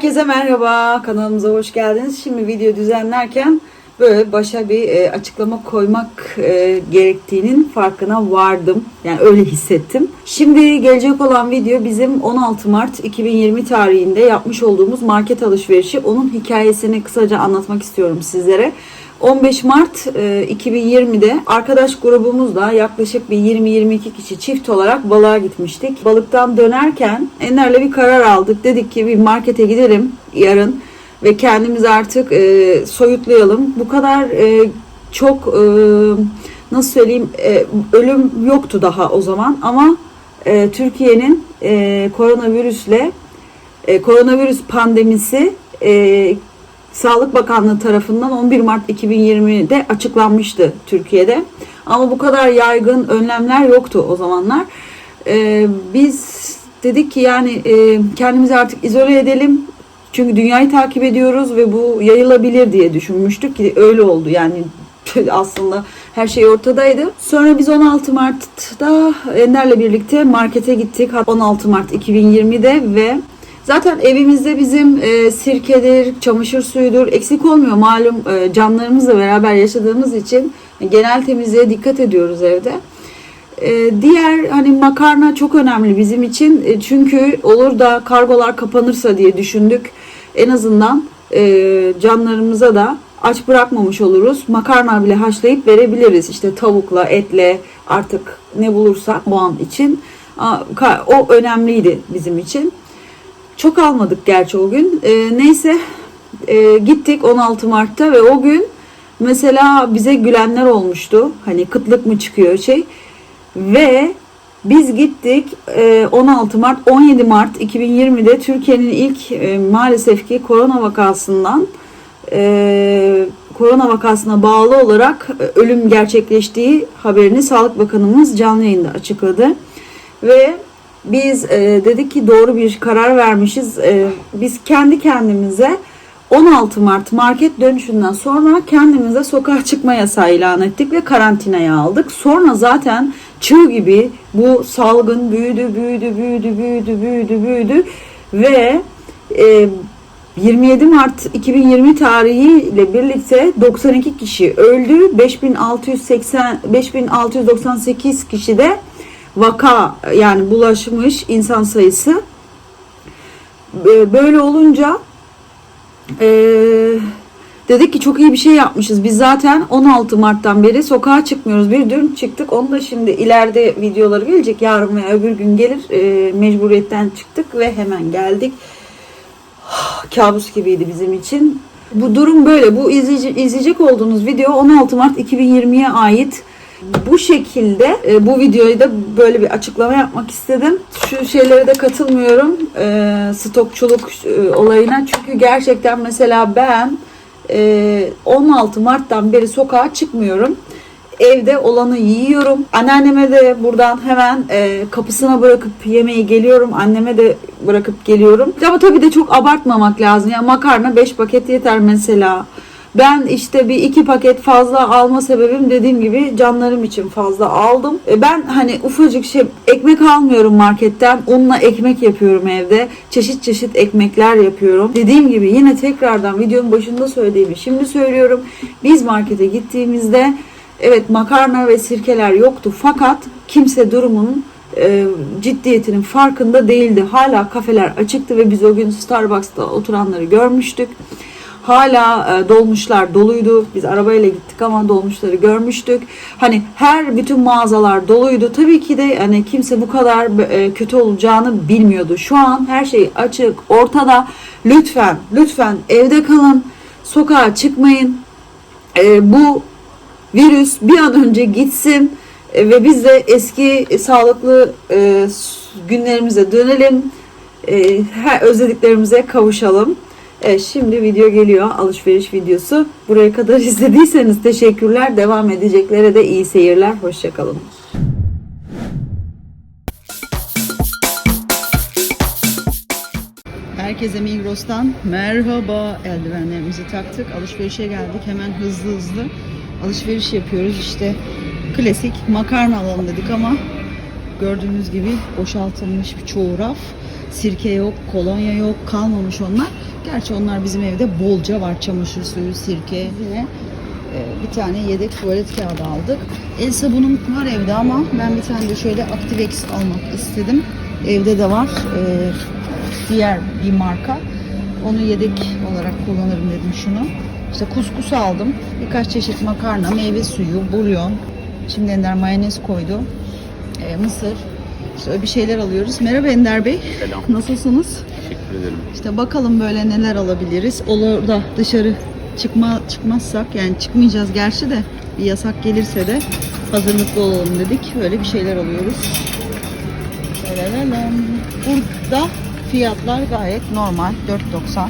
Herkese merhaba, kanalımıza hoş geldiniz. Şimdi video düzenlerken böyle başa bir e, açıklama koymak e, gerektiğinin farkına vardım. Yani öyle hissettim. Şimdi gelecek olan video bizim 16 Mart 2020 tarihinde yapmış olduğumuz market alışverişi. Onun hikayesini kısaca anlatmak istiyorum sizlere. 15 Mart e, 2020'de arkadaş grubumuzla yaklaşık bir 20-22 kişi çift olarak balığa gitmiştik. Balıktan dönerken Enler'le bir karar aldık. Dedik ki bir markete gidelim yarın ve kendimizi artık e, soyutlayalım. Bu kadar e, çok e, nasıl söyleyeyim e, ölüm yoktu daha o zaman ama e, Türkiye'nin e, koronavirüsle e, koronavirüs pandemisi e, Sağlık Bakanlığı tarafından 11 Mart 2020'de açıklanmıştı Türkiye'de. Ama bu kadar yaygın önlemler yoktu o zamanlar. Ee, biz dedik ki yani e, kendimizi artık izole edelim. Çünkü dünyayı takip ediyoruz ve bu yayılabilir diye düşünmüştük ki öyle oldu. Yani aslında her şey ortadaydı. Sonra biz 16 Mart'ta Ender'le birlikte markete gittik. 16 Mart 2020'de ve Zaten evimizde bizim e, sirkedir, çamaşır suyudur eksik olmuyor. Malum e, canlarımızla beraber yaşadığımız için genel temizliğe dikkat ediyoruz evde. E, diğer hani makarna çok önemli bizim için. E, çünkü olur da kargolar kapanırsa diye düşündük. En azından e, canlarımıza da aç bırakmamış oluruz. Makarna bile haşlayıp verebiliriz. İşte tavukla, etle artık ne bulursak o an için. O önemliydi bizim için. Çok almadık gerçi o gün. E, neyse e, gittik 16 Mart'ta ve o gün mesela bize gülenler olmuştu. Hani kıtlık mı çıkıyor şey. Ve biz gittik e, 16 Mart 17 Mart 2020'de Türkiye'nin ilk e, maalesef ki korona vakasından e, korona vakasına bağlı olarak e, ölüm gerçekleştiği haberini Sağlık Bakanımız canlı yayında açıkladı. Ve biz e, dedik ki doğru bir karar vermişiz. E, biz kendi kendimize 16 Mart market dönüşünden sonra kendimize sokağa çıkma yasağı ilan ettik ve karantinaya aldık. Sonra zaten çığ gibi bu salgın büyüdü, büyüdü, büyüdü, büyüdü, büyüdü, büyüdü ve e, 27 Mart 2020 tarihiyle birlikte 92 kişi öldü. 5680 5698 kişi de vaka yani bulaşmış insan sayısı böyle olunca e, dedik ki çok iyi bir şey yapmışız. Biz zaten 16 Mart'tan beri sokağa çıkmıyoruz. Bir dün çıktık. Onu da şimdi ileride videoları gelecek. Yarın veya öbür gün gelir. E, mecburiyetten çıktık ve hemen geldik. Kabus gibiydi bizim için. Bu durum böyle. Bu izleyecek, izleyecek olduğunuz video 16 Mart 2020'ye ait bu şekilde e, bu videoyu da böyle bir açıklama yapmak istedim. Şu şeylere de katılmıyorum. E, stokçuluk e, olayına. Çünkü gerçekten mesela ben e, 16 Mart'tan beri sokağa çıkmıyorum. Evde olanı yiyorum. Anneanneme de buradan hemen e, kapısına bırakıp yemeği geliyorum. Anneme de bırakıp geliyorum. Ama tabii de çok abartmamak lazım. Yani makarna 5 paket yeter mesela. Ben işte bir iki paket fazla alma sebebim dediğim gibi canlarım için fazla aldım. E, ben hani ufacık şey ekmek almıyorum marketten. Unla ekmek yapıyorum evde. Çeşit çeşit ekmekler yapıyorum. Dediğim gibi yine tekrardan videonun başında söylediğimi şimdi söylüyorum. Biz markete gittiğimizde evet makarna ve sirkeler yoktu fakat kimse durumunun e, ciddiyetinin farkında değildi. Hala kafeler açıktı ve biz o gün Starbucks'ta oturanları görmüştük. Hala e, dolmuşlar doluydu. Biz arabayla gittik ama dolmuşları görmüştük. Hani her bütün mağazalar doluydu. Tabii ki de hani kimse bu kadar e, kötü olacağını bilmiyordu. Şu an her şey açık, ortada. Lütfen, lütfen evde kalın. Sokağa çıkmayın. E, bu virüs bir an önce gitsin e, ve biz de eski sağlıklı e, günlerimize dönelim. E, her özlediklerimize kavuşalım. Evet şimdi video geliyor alışveriş videosu. Buraya kadar izlediyseniz teşekkürler. Devam edeceklere de iyi seyirler. Hoşçakalın. Herkese Migros'tan merhaba. Eldivenlerimizi taktık. Alışverişe geldik. Hemen hızlı hızlı alışveriş yapıyoruz. İşte klasik makarna alalım dedik ama Gördüğünüz gibi boşaltılmış bir çoğu raf. Sirke yok, kolonya yok, kalmamış onlar. Gerçi onlar bizim evde bolca var. Çamaşır suyu, sirke yine e, bir tane yedek tuvalet kağıdı aldık. El sabunum var evde ama ben bir tane de şöyle Activex almak istedim. Evde de var. E, diğer bir marka. Onu yedek olarak kullanırım dedim şunu. İşte kuskus aldım. Birkaç çeşit makarna, meyve suyu, bulyon. Şimdi Ender mayonez koydu. E, mısır. Bir şeyler alıyoruz. Merhaba Ender Bey. Selam. Nasılsınız? Teşekkür ederim. İşte bakalım böyle neler alabiliriz. Olur da dışarı çıkma çıkmazsak yani çıkmayacağız gerçi de bir yasak gelirse de hazırlıklı olalım dedik. Böyle bir şeyler alıyoruz. Burada fiyatlar gayet normal. 4.90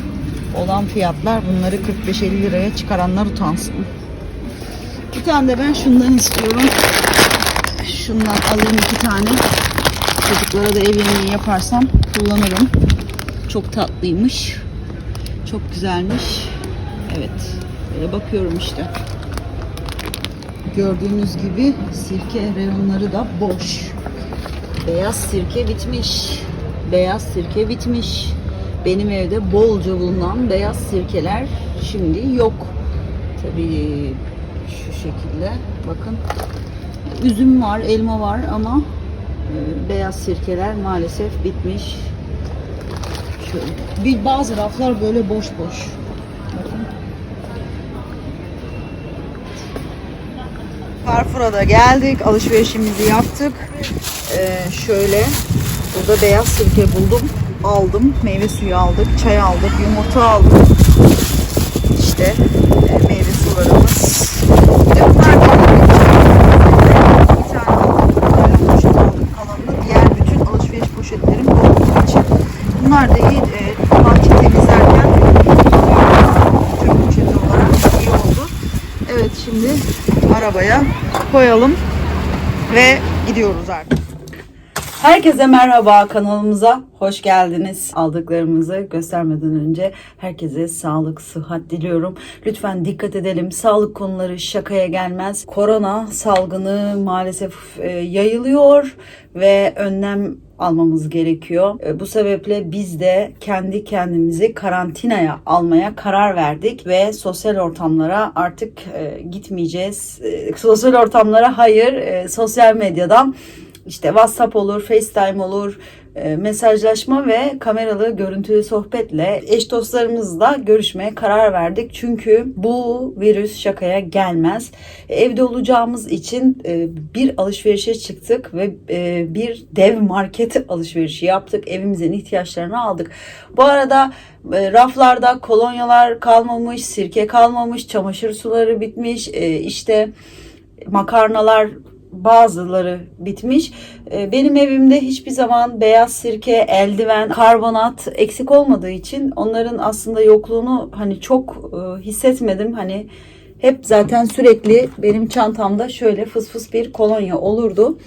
olan fiyatlar. Bunları 45-50 liraya çıkaranlar utansın. Bir tane de ben şundan istiyorum. Şundan alayım iki tane. Çocuklara da ev yemeği yaparsam kullanırım. Çok tatlıymış. Çok güzelmiş. Evet. Böyle bakıyorum işte. Gördüğünüz gibi sirke reyonları da boş. Beyaz sirke bitmiş. Beyaz sirke bitmiş. Benim evde bolca bulunan beyaz sirkeler şimdi yok. Tabii şu şekilde bakın. Üzüm var, elma var ama beyaz sirkeler maalesef bitmiş. Şöyle. Bir bazı raflar böyle boş boş. Bakın. Carrefour'a geldik. Alışverişimizi yaptık. Ee, şöyle burada beyaz sirke buldum. Aldım. Meyve suyu aldık. Çay aldık. Yumurta aldık. İşte e, meyve sularımız. Bir de bunlar da- bir tane böyle poşet aldım kalanını. Diğer bütün alışveriş poşetlerim dolduğu için. Bunlar da iyi e, bahçe temizlerken. Tüm poşeti olarak iyi oldu. Evet şimdi arabaya koyalım ve gidiyoruz artık. Herkese merhaba kanalımıza hoş geldiniz. Aldıklarımızı göstermeden önce herkese sağlık, sıhhat diliyorum. Lütfen dikkat edelim. Sağlık konuları şakaya gelmez. Korona salgını maalesef e, yayılıyor ve önlem almamız gerekiyor. E, Bu sebeple biz de kendi kendimizi karantinaya almaya karar verdik ve sosyal ortamlara artık e, gitmeyeceğiz. Sosyal ortamlara hayır, sosyal medyadan işte WhatsApp olur, FaceTime olur, e, mesajlaşma ve kameralı görüntülü sohbetle eş dostlarımızla görüşmeye karar verdik. Çünkü bu virüs şakaya gelmez. Evde olacağımız için e, bir alışverişe çıktık ve e, bir dev market alışverişi yaptık. Evimizin ihtiyaçlarını aldık. Bu arada raflarda kolonyalar kalmamış, sirke kalmamış, çamaşır suları bitmiş, işte makarnalar bazıları bitmiş. Ee, Benim evimde hiçbir zaman beyaz sirke, eldiven, karbonat eksik olmadığı için onların aslında yokluğunu hani çok e, hissetmedim. Hani hep zaten sürekli benim çantamda şöyle fıs fıs bir kolonya olurdu.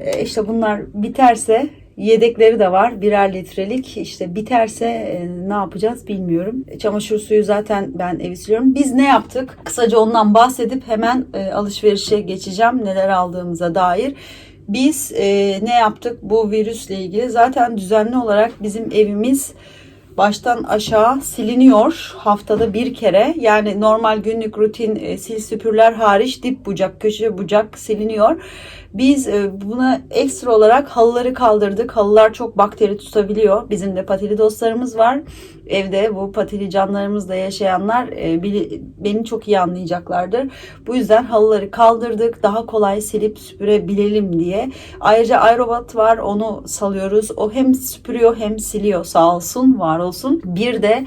E, İşte bunlar biterse yedekleri de var birer litrelik işte biterse e, ne yapacağız bilmiyorum. Çamaşır suyu zaten ben evi siliyorum. Biz ne yaptık? Kısaca ondan bahsedip hemen e, alışverişe geçeceğim neler aldığımıza dair. Biz e, ne yaptık bu virüsle ilgili? Zaten düzenli olarak bizim evimiz baştan aşağı siliniyor haftada bir kere. Yani normal günlük rutin e, sil süpürler hariç dip bucak, köşe bucak siliniyor. Biz e, buna ekstra olarak halıları kaldırdık. Halılar çok bakteri tutabiliyor. Bizim de patili dostlarımız var. Evde bu patili canlarımızla yaşayanlar e, beni çok iyi anlayacaklardır. Bu yüzden halıları kaldırdık. Daha kolay silip süpürebilelim diye. Ayrıca aerobat var. Onu salıyoruz. O hem süpürüyor hem siliyor. Sağ olsun, var olsun. Bir de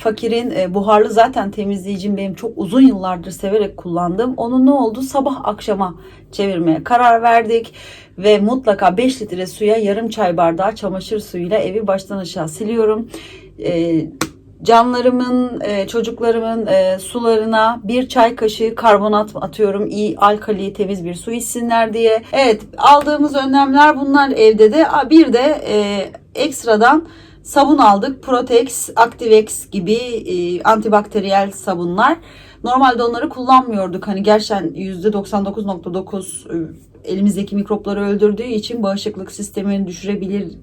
Fakir'in e, buharlı zaten temizleyicim benim çok uzun yıllardır severek kullandığım. Onu ne oldu? Sabah akşama çevirmeye karar verdik ve mutlaka 5 litre suya yarım çay bardağı çamaşır suyuyla evi baştan aşağı siliyorum. E, canlarımın, e, çocuklarımın e, sularına bir çay kaşığı karbonat atıyorum. iyi alkali temiz bir su içsinler diye. Evet aldığımız önlemler bunlar evde de. Bir de e, ekstradan sabun aldık. Protex, Activex gibi e, antibakteriyel sabunlar. Normalde onları kullanmıyorduk. Hani gerçekten %99.9 e, elimizdeki mikropları öldürdüğü için bağışıklık sistemini düşürebilir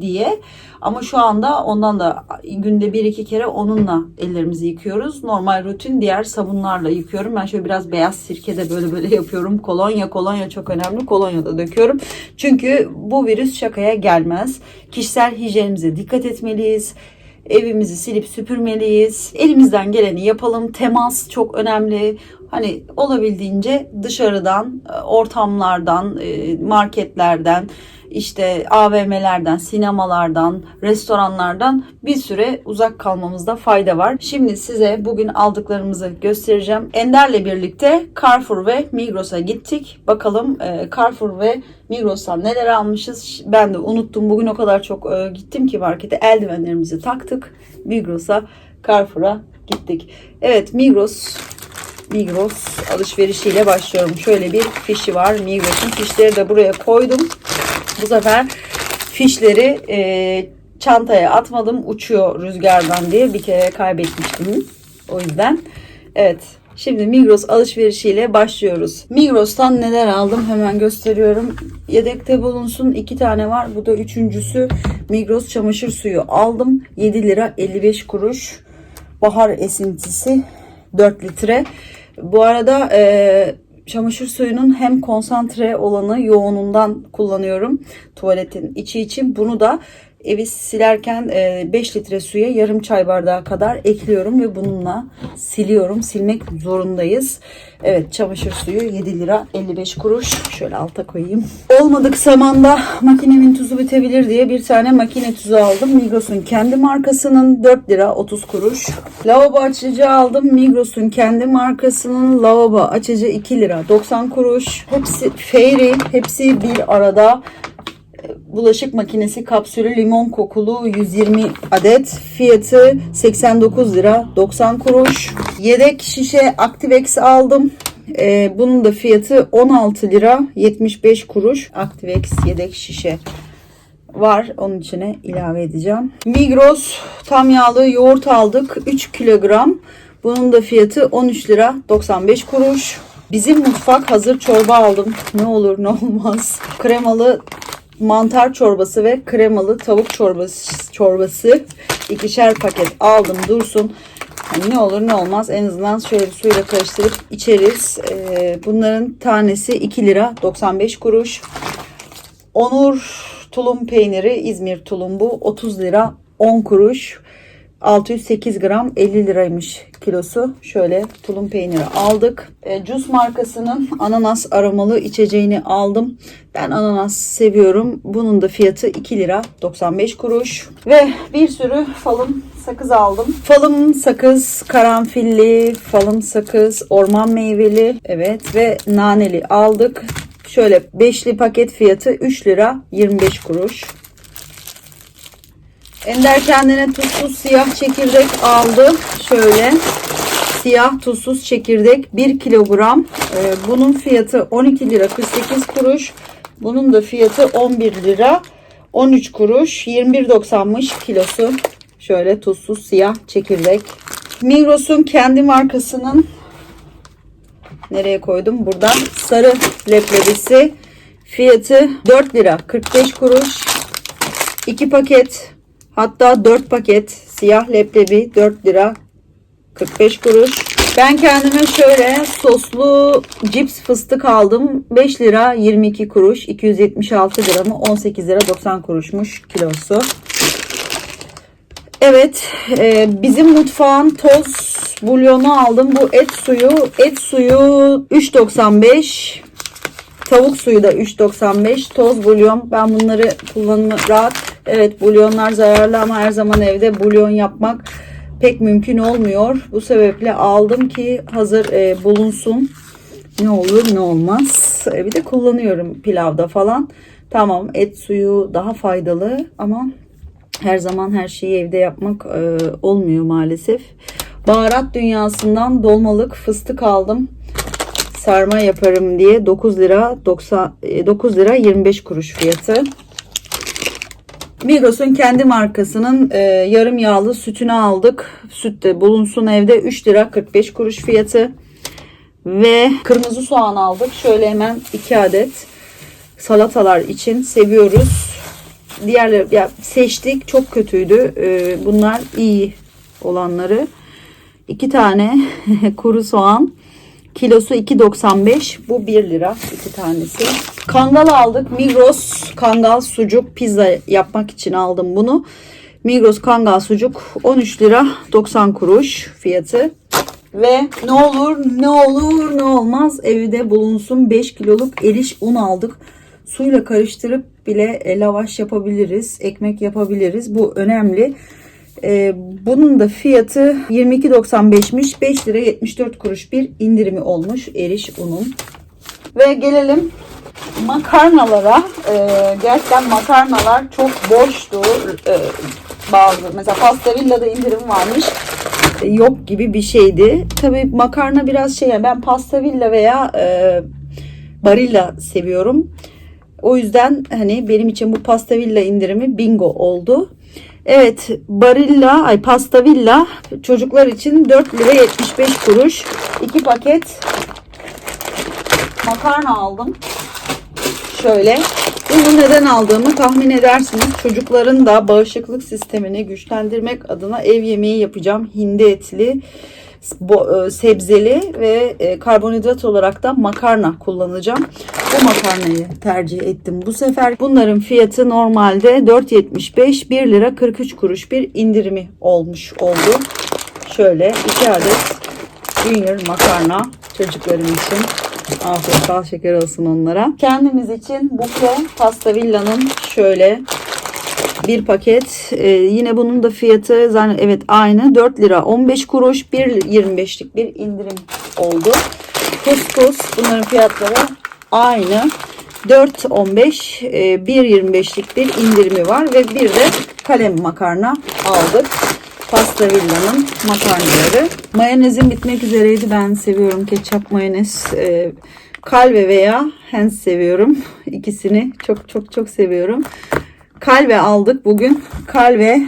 diye. Ama şu anda ondan da günde bir iki kere onunla ellerimizi yıkıyoruz. Normal rutin diğer sabunlarla yıkıyorum. Ben şöyle biraz beyaz sirke de böyle böyle yapıyorum. Kolonya kolonya çok önemli. Kolonya da döküyorum. Çünkü bu virüs şakaya gelmez. Kişisel hijyenimize dikkat etmeliyiz. Evimizi silip süpürmeliyiz. Elimizden geleni yapalım. Temas çok önemli. Hani olabildiğince dışarıdan, e, ortamlardan, e, marketlerden, işte AVM'lerden, sinemalardan, restoranlardan bir süre uzak kalmamızda fayda var. Şimdi size bugün aldıklarımızı göstereceğim. Ender'le birlikte Carrefour ve Migros'a gittik. Bakalım e, Carrefour ve Migros'tan neler almışız. Ben de unuttum. Bugün o kadar çok e, gittim ki markete. Eldivenlerimizi taktık. Migros'a, Carrefour'a gittik. Evet Migros Migros alışverişiyle başlıyorum. Şöyle bir fişi var. Migros'un fişleri de buraya koydum. Bu sefer fişleri e, çantaya atmadım. Uçuyor rüzgardan diye bir kere kaybetmiştim. O yüzden. Evet. Şimdi Migros alışverişiyle başlıyoruz. Migros'tan neler aldım hemen gösteriyorum. Yedekte bulunsun iki tane var. Bu da üçüncüsü. Migros çamaşır suyu aldım. 7 lira 55 kuruş. Bahar esintisi 4 litre. Bu arada e, çamaşır suyunun hem konsantre olanı yoğunundan kullanıyorum tuvaletin içi için. Bunu da evi silerken 5 litre suya yarım çay bardağı kadar ekliyorum ve bununla siliyorum. Silmek zorundayız. Evet çamaşır suyu 7 lira 55 kuruş. Şöyle alta koyayım. Olmadık zamanda makinemin tuzu bitebilir diye bir tane makine tuzu aldım. Migros'un kendi markasının 4 lira 30 kuruş. Lavabo açıcı aldım. Migros'un kendi markasının lavabo açıcı 2 lira 90 kuruş. Hepsi Fairy. Hepsi bir arada bulaşık makinesi kapsülü limon kokulu 120 adet. Fiyatı 89 lira 90 kuruş. Yedek şişe Activex aldım. Ee, bunun da fiyatı 16 lira 75 kuruş. Activex yedek şişe var. Onun içine ilave edeceğim. Migros tam yağlı yoğurt aldık. 3 kilogram. Bunun da fiyatı 13 lira 95 kuruş. Bizim mutfak hazır çorba aldım. Ne olur ne olmaz. Kremalı mantar çorbası ve kremalı tavuk çorbası çorbası ikişer paket aldım dursun. Yani ne olur ne olmaz en azından şöyle suyla karıştırıp içeriz. Ee, bunların tanesi 2 lira 95 kuruş. Onur tulum peyniri İzmir tulum bu 30 lira 10 kuruş. 608 gram 50 liraymış kilosu. Şöyle tulum peyniri aldık. E, Juice markasının ananas aromalı içeceğini aldım. Ben ananas seviyorum. Bunun da fiyatı 2 lira 95 kuruş. Ve bir sürü falım sakız aldım. Falım sakız karanfilli, falım sakız orman meyveli. Evet ve naneli aldık. Şöyle beşli paket fiyatı 3 lira 25 kuruş. Ender kendine tuzsuz siyah çekirdek aldı. Şöyle siyah tuzsuz çekirdek 1 kilogram. Ee, bunun fiyatı 12 lira 48 kuruş. Bunun da fiyatı 11 lira 13 kuruş. 21.90'mış kilosu. Şöyle tuzsuz siyah çekirdek. Migros'un kendi markasının nereye koydum? Buradan sarı leblebisi. Fiyatı 4 lira 45 kuruş. 2 paket Hatta 4 paket siyah leblebi 4 lira 45 kuruş. Ben kendime şöyle soslu cips fıstık aldım. 5 lira 22 kuruş. 276 gramı 18 lira 90 kuruşmuş kilosu. Evet e, bizim mutfağın toz bulyonu aldım. Bu et suyu. Et suyu 3.95 Tavuk suyu da 3.95. Toz bulyon. Ben bunları kullanımı rahat. Evet bulyonlar zararlı ama her zaman evde bulyon yapmak pek mümkün olmuyor. Bu sebeple aldım ki hazır e, bulunsun. Ne olur ne olmaz. E, bir de kullanıyorum pilavda falan. Tamam et suyu daha faydalı ama her zaman her şeyi evde yapmak e, olmuyor maalesef. Baharat dünyasından dolmalık fıstık aldım sarma yaparım diye 9 lira 90 9 lira 25 kuruş fiyatı. Migros'un kendi markasının e, yarım yağlı sütünü aldık. Süt de bulunsun evde 3 lira 45 kuruş fiyatı. Ve kırmızı soğan aldık. Şöyle hemen 2 adet salatalar için seviyoruz. Diğerleri ya seçtik çok kötüydü. E, bunlar iyi olanları. 2 tane kuru soğan. Kilosu 2.95. Bu 1 lira iki tanesi. Kangal aldık. Migros kangal sucuk pizza yapmak için aldım bunu. Migros kangal sucuk 13 lira 90 kuruş fiyatı. Ve ne olur ne olur ne olmaz evde bulunsun 5 kiloluk eriş un aldık. Suyla karıştırıp bile e, lavaş yapabiliriz. Ekmek yapabiliriz. Bu önemli. Ee, bunun da fiyatı 22.95'miş. 5 lira 74 kuruş bir indirimi olmuş eriş unun. Ve gelelim makarnalara. Ee, gerçekten makarnalar çok boştu. Ee, bazı mesela pasta villada indirim varmış. Ee, yok gibi bir şeydi. Tabii makarna biraz şey yani ben pasta villa veya e, barilla seviyorum. O yüzden hani benim için bu pasta villa indirimi bingo oldu. Evet Barilla ay Pasta Villa çocuklar için 4 lira 75 kuruş. 2 paket makarna aldım. Şöyle. Bunu neden aldığımı tahmin edersiniz. Çocukların da bağışıklık sistemini güçlendirmek adına ev yemeği yapacağım. Hindi etli, bo- e, sebzeli ve e, karbonhidrat olarak da makarna kullanacağım. Bu makarnayı tercih ettim bu sefer. Bunların fiyatı normalde 4.75 1 lira 43 kuruş bir indirimi olmuş oldu. Şöyle 2 adet Junior makarna çocuklarım için. Afiyet bal şeker olsun onlara. Kendimiz için buke pasta villanın şöyle bir paket. Ee, yine bunun da fiyatı zaten evet aynı 4 lira 15 kuruş 1.25'lik bir indirim oldu. Kuskus bunların fiyatları aynı. 4.15 e, 1.25'lik bir indirimi var ve bir de kalem makarna aldık. Pasta Villa'nın makarnaları. Mayonezim bitmek üzereydi. Ben seviyorum ketçap mayonez. E, kalve veya hens seviyorum. İkisini çok çok çok seviyorum. Kalve aldık bugün. Kalve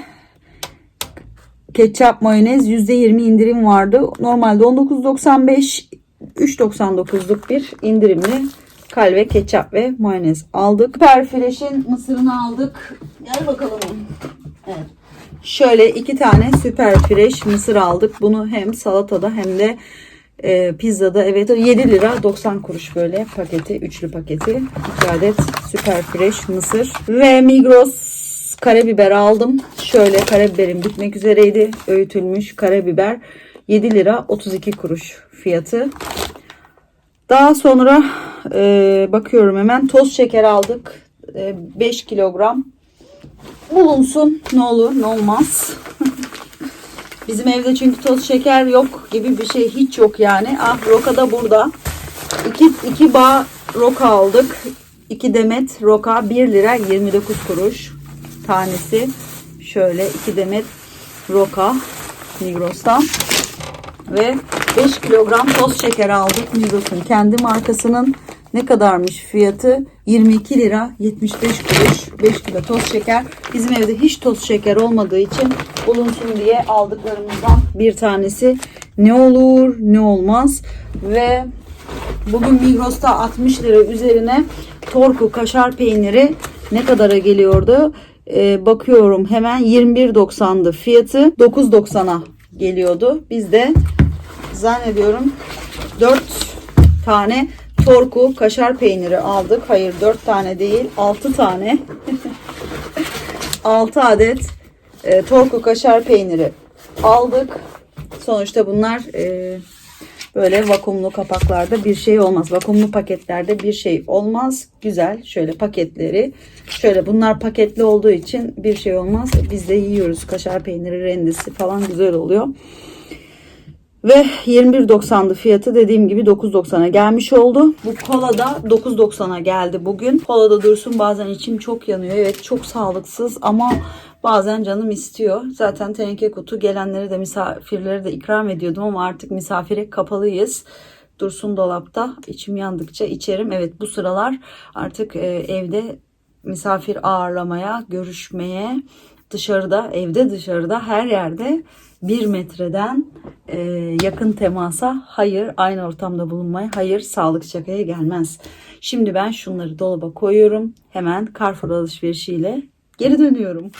ketçap mayonez %20 indirim vardı. Normalde 19.95 3.99'luk bir indirimli kalve ketçap ve mayonez aldık. Perfresh'in mısırını aldık. Gel bakalım. Evet. Şöyle iki tane süper fresh mısır aldık. Bunu hem salatada hem de e, pizzada evet 7 lira 90 kuruş böyle paketi üçlü paketi 2 adet süper fresh mısır ve Migros karabiber aldım. Şöyle karabiberim bitmek üzereydi. Öğütülmüş karabiber 7 lira 32 kuruş fiyatı. Daha sonra e, bakıyorum hemen toz şeker aldık. E, 5 kilogram. Bulunsun ne olur ne olmaz. Bizim evde çünkü toz şeker yok gibi bir şey hiç yok yani. Ah roka da burada. 2 2 bağ roka aldık. 2 demet roka 1 lira 29 kuruş tanesi. Şöyle 2 demet roka Migros'tan. Ve 5 kilogram toz şeker aldık. Migros'un kendi markasının. Ne kadarmış fiyatı? 22 lira 75 kuruş. 5 kilo toz şeker. Bizim evde hiç toz şeker olmadığı için bulunsun diye aldıklarımızdan bir tanesi. Ne olur ne olmaz. Ve bugün Migros'ta 60 lira üzerine Torku kaşar peyniri ne kadara geliyordu? Ee, bakıyorum hemen 21.90'dı fiyatı 9.90'a geliyordu. Biz de zannediyorum 4 tane Torku kaşar peyniri aldık. Hayır 4 tane değil 6 tane. 6 adet e, Torku kaşar peyniri aldık. Sonuçta bunlar e, böyle vakumlu kapaklarda bir şey olmaz. Vakumlu paketlerde bir şey olmaz. Güzel şöyle paketleri. Şöyle bunlar paketli olduğu için bir şey olmaz. Biz de yiyoruz kaşar peyniri rendesi falan güzel oluyor. Ve 21.90'dı fiyatı dediğim gibi 9.90'a gelmiş oldu. Bu kola da 9.90'a geldi bugün. Kola da dursun bazen içim çok yanıyor. Evet çok sağlıksız ama bazen canım istiyor. Zaten teneke kutu gelenlere de misafirlere de ikram ediyordum ama artık misafire kapalıyız. Dursun dolapta içim yandıkça içerim. Evet bu sıralar artık e, evde misafir ağırlamaya, görüşmeye, dışarıda, evde dışarıda her yerde bir metreden e, yakın temasa hayır, aynı ortamda bulunmaya hayır, sağlık şakaya gelmez. Şimdi ben şunları dolaba koyuyorum. Hemen Carrefour alışverişiyle geri dönüyorum.